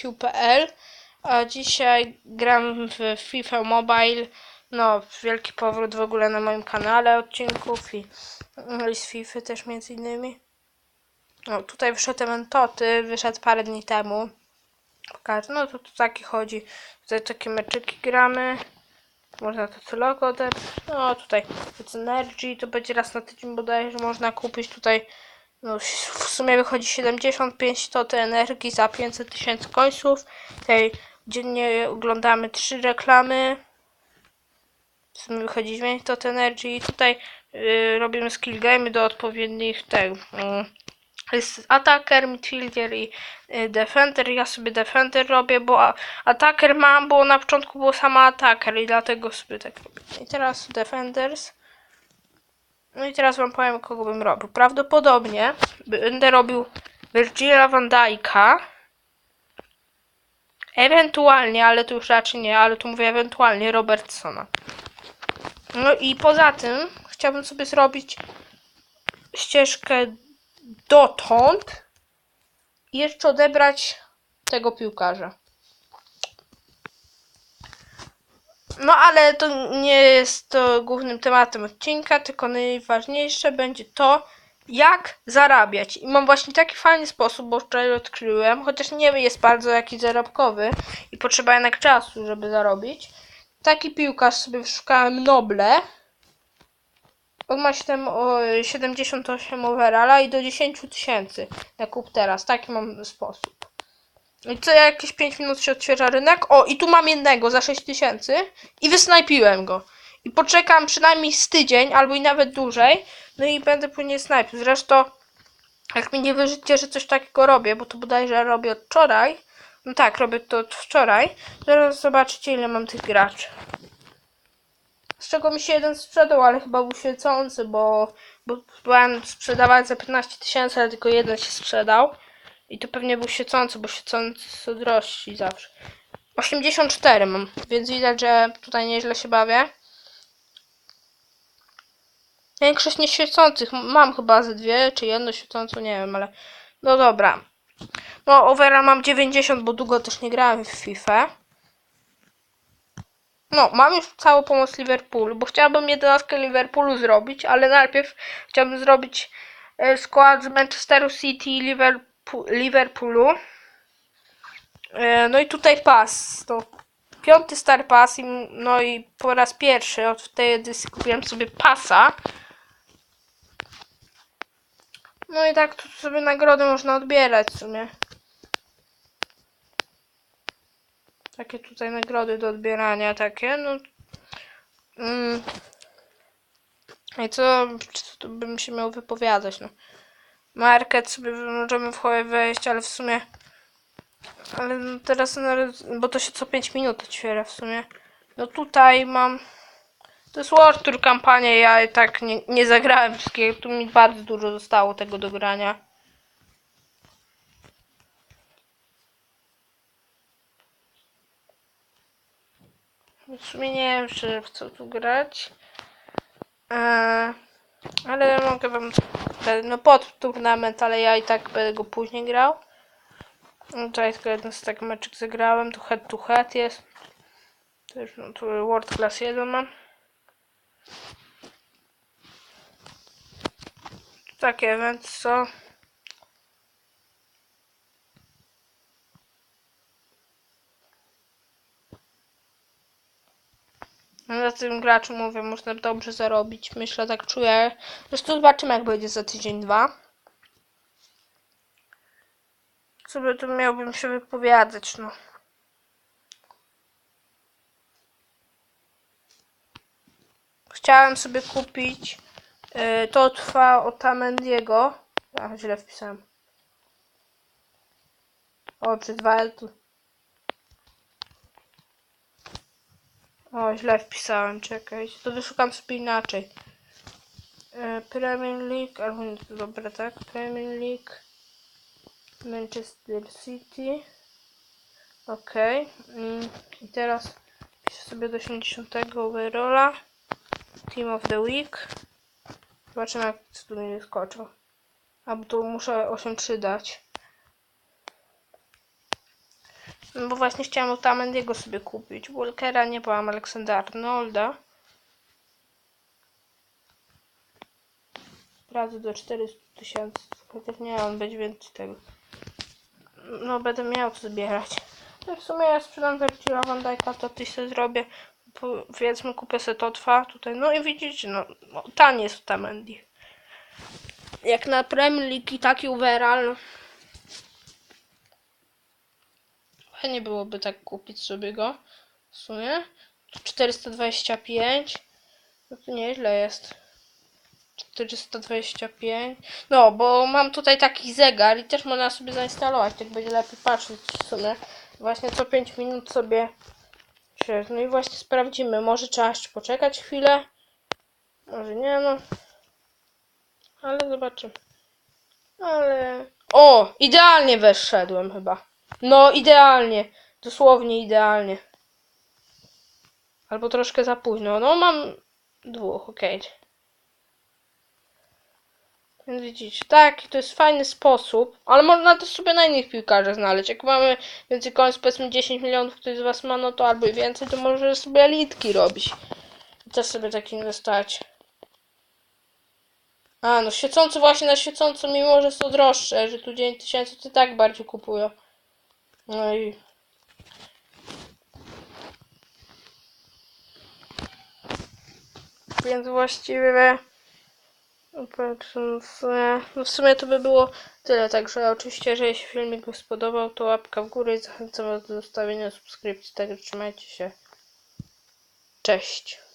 QPL, a dzisiaj gram w FIFA Mobile. No, wielki powrót w ogóle na moim kanale odcinków i, i z FIFA też między innymi. No, tutaj wyszedł Eventoty, wyszedł parę dni temu. Pokażę, no to tu taki chodzi. Tutaj takie meczyki gramy. Można to logo odeprzeć. No tutaj z Energy to będzie raz na tydzień bodajże można kupić tutaj. No, w sumie wychodzi 75 tot energii za 500 tysięcy końców. Tutaj dziennie oglądamy trzy reklamy. W sumie wychodzi 9 tot energii. I tutaj y, robimy skill game do odpowiednich tych. Mm, jest attacker, midfielder i y, defender. Ja sobie defender robię, bo a- attacker mam, bo na początku było sama attacker i dlatego sobie tak robię. I teraz defenders. No i teraz wam powiem, kogo bym robił. Prawdopodobnie będę robił Virgila van Dijk'a. Ewentualnie, ale to już raczej nie, ale tu mówię ewentualnie Robertsona. No i poza tym chciałbym sobie zrobić ścieżkę dotąd i jeszcze odebrać tego piłkarza. No ale to nie jest to głównym tematem odcinka, tylko najważniejsze będzie to, jak zarabiać. I mam właśnie taki fajny sposób, bo wczoraj odkryłem, chociaż nie jest bardzo jakiś zarobkowy i potrzeba jednak czasu, żeby zarobić. Taki piłkarz sobie wyszukałem Noble. On ma 7, o, 78 overalla i do 10 tysięcy na kup teraz. Taki mam sposób. Co jakieś 5 minut się odświeża rynek. O, i tu mam jednego za 6 tysięcy i wysnajpiłem go. I poczekam przynajmniej z tydzień, albo i nawet dłużej. No i będę później snajpił. Zresztą, jak mi nie wierzycie, że coś takiego robię, bo to bodajże robię od wczoraj. No tak, robię to od wczoraj. Zaraz zobaczycie, ile mam tych graczy. Z czego mi się jeden sprzedał, ale chyba był świecący, bo, bo byłem sprzedawać za 15 tysięcy, ale tylko jeden się sprzedał. I to pewnie był świecący, bo świecący są zawsze. 84 mam, więc widać, że tutaj nieźle się bawię. Większość nieświecących mam chyba ze dwie, czy jedno świecącą, nie wiem, ale no dobra. No, overall mam 90, bo długo też nie grałem w FIFA. No, mam już całą pomoc Liverpoolu, bo chciałabym jedenastkę Liverpoolu zrobić, ale najpierw chciałbym zrobić e, skład z Manchesteru City Liverpool, Liverpoolu. E, No i tutaj pas. To piąty star pass i, no i po raz pierwszy od tej edycji kupiłem sobie pasa. No i tak tu sobie nagrody można odbierać w sumie. Takie tutaj nagrody do odbierania, takie, no. Mm. I co, co tu bym się miał wypowiadać, no. Market sobie możemy w chowie wejść, ale w sumie... Ale no teraz, no, bo to się co 5 minut otwiera w sumie. No tutaj mam... To jest World Tour kampania, ja i tak nie, nie zagrałem wszystkiego, tu mi bardzo dużo zostało tego do grania. W sumie nie wiem, czy w co tu grać. Eee, ale mogę wam... No pod turnament, ale ja i tak będę go później grał. No, Tutaj tylko jeden z tak meczek zagrałem. Tu head to head jest. Już no, tu World Class 1 mam. Takie, więc co? Na tym graczu mówię, można dobrze zarobić. Myślę, tak czuję. Zresztą zobaczymy, jak będzie za tydzień, dwa. Co by tu miałbym się wypowiadać, no. Chciałem sobie kupić. Yy, to trwa Otamendiego. A, źle wpisałem. O, przez dwa tu. O, źle wpisałem, czekaj. To wyszukam sobie inaczej. E, Premier League, albo nie, to dobra, tak? Premier League. Manchester City. Okej. Mm, I teraz piszę sobie do 80 overalla. Team of the Week. Zobaczymy jak co tu mi wyskoczył. A bo tu muszę 8-3 dać. No bo właśnie chciałam od Amendiego sobie kupić. Walkera nie byłam, Aleksandra Arnolda. Razy do 400 tysięcy. Chociaż nie, on będzie więcej tego. No będę miał co zbierać. No w sumie ja sprzedam Virgila van Dijk'a, to ty sobie zrobię. Powiedzmy kupię sobie to trwa tutaj. No i widzicie, no, no tanie jest Tamendi. Jak na Premier League i taki overall. no. Fajnie byłoby tak kupić sobie go. W sumie. 425. No to nieźle jest. 425. No, bo mam tutaj taki zegar i też można sobie zainstalować, tak będzie lepiej patrzeć w sumie. Właśnie co 5 minut sobie No i właśnie sprawdzimy. Może trzeba jeszcze poczekać chwilę. Może nie, no. Ale zobaczymy. Ale... O! Idealnie weszedłem chyba. No, idealnie. Dosłownie idealnie. Albo troszkę za późno. No, mam dwóch, okej. Więc widzicie, tak, to jest fajny sposób, ale można to sobie na innych piłkarzach znaleźć. Jak mamy więcej końców, powiedzmy 10 milionów, ktoś z Was ma, no to albo i więcej, to może sobie elitki robić. I też sobie tak inwestować. A, no świecący właśnie na świecąco, mimo że są droższe, że tu 9 tysięcy, to i tak bardziej kupują. No i... Więc właściwie... Patrząc, no w sumie to by było tyle, także oczywiście, że jeśli filmik Wam spodobał, to łapka w górę i zachęcam Was do zostawienia subskrypcji, także trzymajcie się. Cześć.